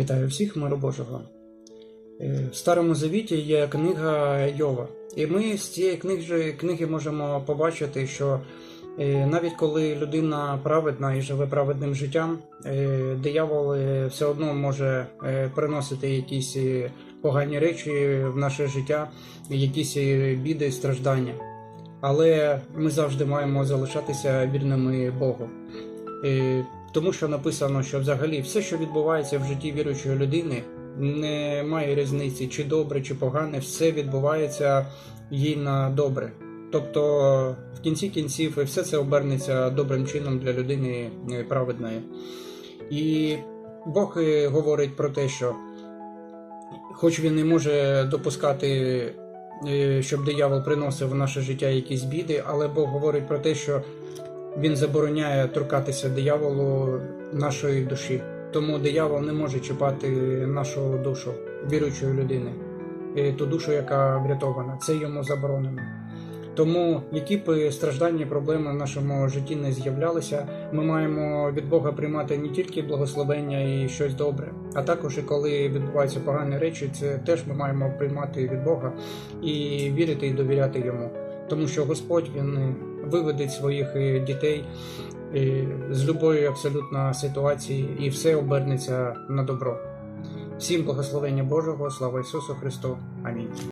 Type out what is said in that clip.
Вітаю всіх, миру Божого. Е, В Старому Завіті є книга Йова. І ми з цієї книги, книги можемо побачити, що е, навіть коли людина праведна і живе праведним життям, е, диявол все одно може приносити якісь погані речі в наше життя, якісь біди, страждання. Але ми завжди маємо залишатися вірними Богу. Тому що написано, що взагалі все, що відбувається в житті віруючої людини, не має різниці, чи добре, чи погане, все відбувається їй на добре. Тобто, в кінці кінців все це обернеться добрим чином для людини е, праведної. І Бог е, говорить про те, що хоч він не може допускати, е, щоб диявол приносив в наше життя якісь біди, але Бог говорить про те, що він забороняє торкатися дияволу нашої душі. Тому диявол не може чіпати нашу душу віруючої людини, ту душу, яка врятована. Це йому заборонено. Тому, які б страждання проблеми в нашому житті не з'являлися, ми маємо від Бога приймати не тільки благословення і щось добре, а також і коли відбуваються погані речі, це теж ми маємо приймати від Бога і вірити і довіряти йому. Тому що Господь він виведить своїх е, дітей е, з любої абсолютно ситуації, і все обернеться на добро. Всім благословення Божого, слава Ісусу Христу. Амінь.